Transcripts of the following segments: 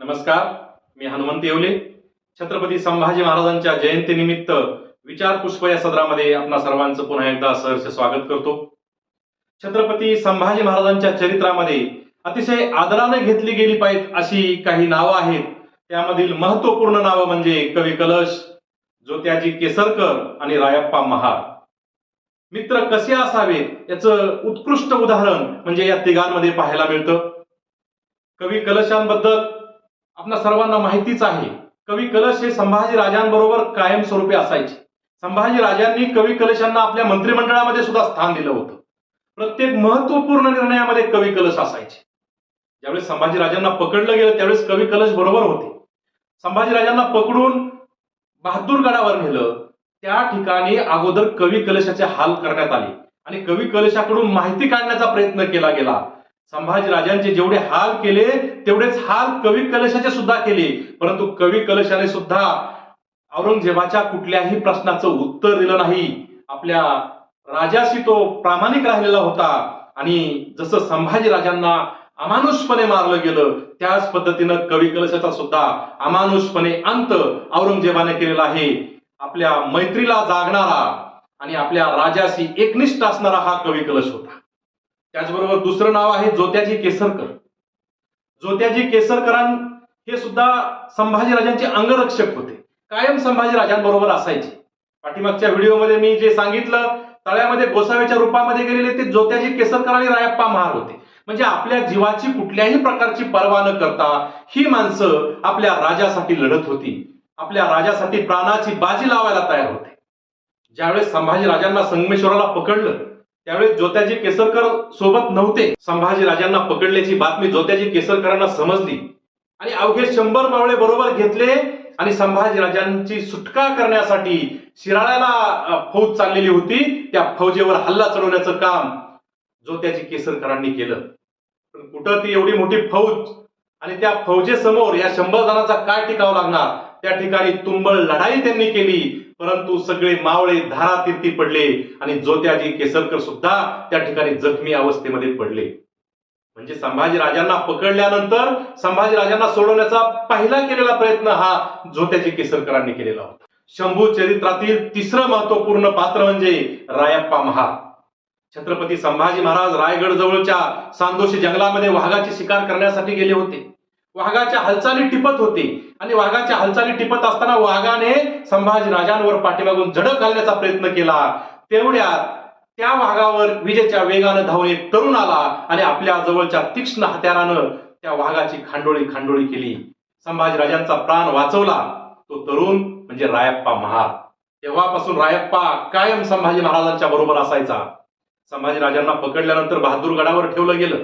नमस्कार मी हनुमंत येवले. छत्रपती संभाजी महाराजांच्या जयंतीनिमित्त विचार पुष्प या सदरामध्ये आपणा सर्वांचं पुन्हा एकदा सहर्ष स्वागत करतो. छत्रपती संभाजी महाराजांच्या चरित्रामध्ये अतिशय आदराने घेतली गेली पाहिजेत अशी काही नावं आहेत. त्यामधील महत्त्वपूर्ण नावं म्हणजे कवी कलश ज्योत्याजी केसरकर आणि रायप्पा महार मित्र कसे असावेत याचं उत्कृष्ट उदाहरण म्हणजे या तिघांमध्ये पाहायला मिळतं. कवी कलशांबद्दल आपल्या सर्वांना माहितीच आहे कवी कलश हे संभाजी राजांबरोबर कायमस्वरूपी असायचे. संभाजी राजांनी कवी कलशांना आपल्या मंत्रिमंडळामध्ये सुद्धा स्थान दिलं होतं. प्रत्येक महत्त्वपूर्ण निर्णयामध्ये कवी कलश असायचे. ज्यावेळेस संभाजी राजांना पकडलं गेलं त्यावेळेस कवी कलश बरोबर होते. संभाजी राजांना पकडून बहादूरगडावर नेलं त्या ठिकाणी अगोदर कवी कलशाचे हाल करण्यात आले. आणि कवी कलशाकडून माहिती काढण्याचा प्रयत्न केला गेला. संभाजी राजांचे जेवढे हाल केले तेवढेच हाल कवी कलशाचे सुद्धा केले. परंतु कवी कलशाने सुद्धा औरंगजेबाच्या कुठल्याही प्रश्नाचं उत्तर दिलं नाही. आपल्या राजाशी तो प्रामाणिक राहिलेला होता. आणि जसं संभाजी राजांना अमानुषपणे मारलं गेलं त्याच पद्धतीनं कवी कलशाचा सुद्धा अमानुषपणे अंत औरंगजेबाने केलेला आहे. आपल्या मैत्रीला जागणारा आणि आपल्या राजाशी एकनिष्ठ असणारा हा कवी कलश होता. त्याचबरोबर दुसरं नाव आहे ज्योत्याजी केसरकर. ज्योत्याजी केसरकरां हे सुद्धा संभाजीराजांचे अंगरक्षक होते. कायम संभाजीराजांबरोबर असायचे. पाठीमागच्या व्हिडिओमध्ये मी जे सांगितलं तळ्यामध्ये गोसाव्याच्या रूपामध्ये गेलेले ते ज्योत्याजी केसरकर आणि रायप्पा महार होते. म्हणजे आपल्या जीवाची कुठल्याही प्रकारची पर्वा न करता ही माणसं आपल्या राजासाठी लढत होती. आपल्या राजासाठी प्राणाची बाजी लावायला तयार होते. ज्यावेळेस संभाजी राजांना संगमेश्वराला पकडलं त्यावेळेस ज्योत्याजी केसरकर सोबत नव्हते. संभाजी राजांना पकडल्याची बातमी ज्योत्याजी केसरकरांना समजली. आणि अवघे शंभर मावळे बरोबर घेतले आणि संभाजी राजांची सुटका करण्यासाठी शिराळ्याला फौज चाललेली होती. त्या फौजेवर हल्ला चढवण्याचं काम ज्योत्याजी केसरकरांनी केलं. पण कुठं ती एवढी मोठी फौज आणि त्या फौजेसमोर या शंभर जणांचा काय टिकावं लागणार? त्या ठिकाणी तुंबळ लढाई त्यांनी केली. परंतु सगळे मावळे धारातीर्थी पडले आणि ज्योत्याजी केसरकर सुद्धा त्या ठिकाणी जखमी अवस्थेमध्ये पडले. म्हणजे संभाजी राजांना पकडल्यानंतर संभाजी राजांना सोडवण्याचा पहिला केलेला प्रयत्न हा ज्योत्याजी केसरकरांनी केलेला होता. शंभू चरित्रातील तिसरं महत्त्वपूर्ण पात्र म्हणजे रायप्पा महा छत्रपती संभाजी महाराज रायगड जवळच्या सांदोशी जंगलामध्ये वाघाची शिकार करण्यासाठी गेले होते. वाघाच्या हालचाली टिपत होते. आणि वाघाच्या हालचाली टिपत असताना वाघाने संभाजी राजांवर पाठीमागून झडप घालण्याचा प्रयत्न केला. तेवढ्यात त्या वाघावर विजेच्या वेगानं धावून एक तरुण आला आणि आपल्या जवळच्या तीक्ष्ण हत्यारानं त्या वाघाची खांडोळी खांडोळी केली. संभाजी राजांचा प्राण वाचवला. तो तरुण म्हणजे रायप्पा महार. तेव्हापासून रायप्पा कायम संभाजी महाराजांच्या बरोबर असायचा. संभाजी राजांना पकडल्यानंतर बहादूरगडावर ठेवलं गेलं.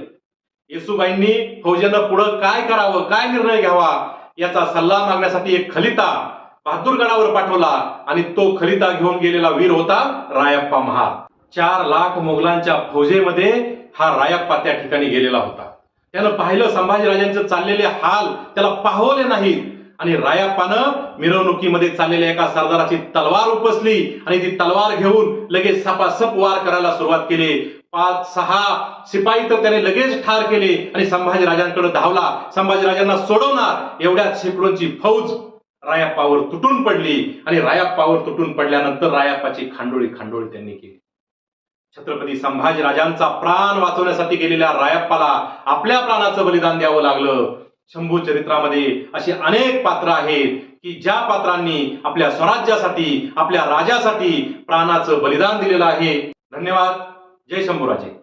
येसुबाईंनी फौजेनं पुढं काय करावं काय निर्णय घ्यावा याचा सल्ला मागण्यासाठी एक खलिता बहादूरगडावर पाठवला आणि तो खलिता घेऊन गेलेला वीर होता रायप्पा महार चार लाख मोगलांच्या फौजेमध्ये हा रायप्पा त्या ठिकाणी गेलेला होता. त्यानं पाहिलं संभाजीराजांचे चाललेले हाल त्याला पाहवले नाहीत. आणि रायप्पानं मिरवणुकीमध्ये चाललेल्या एका सरदाराची तलवार उपसली आणि ती तलवार घेऊन लगेच सपासप वार करायला सुरुवात केली. पाच सहा शिपाई तर त्याने लगेच ठार केले आणि संभाजीराजांकडे धावला. संभाजीराजांना सोडवणार. एवढ्या शेकडोंची फौज रायप्पावर तुटून पडली. आणि रायप्पावर तुटून पडल्यानंतर रायप्पाची खांडोळी खांडोळी त्यांनी केली. छत्रपती संभाजी राजांचा प्राण वाचवण्यासाठी गेलेल्या रायप्पाला आपल्या प्राणाचं बलिदान द्यावं लागलं. शंभू चरित्रामध्ये अशी अनेक पात्र आहेत की ज्या पात्रांनी आपल्या स्वराज्यासाठी आपल्या राजासाठी प्राणाचं बलिदान दिलेलं आहे. धन्यवाद. जय शंभूराजे.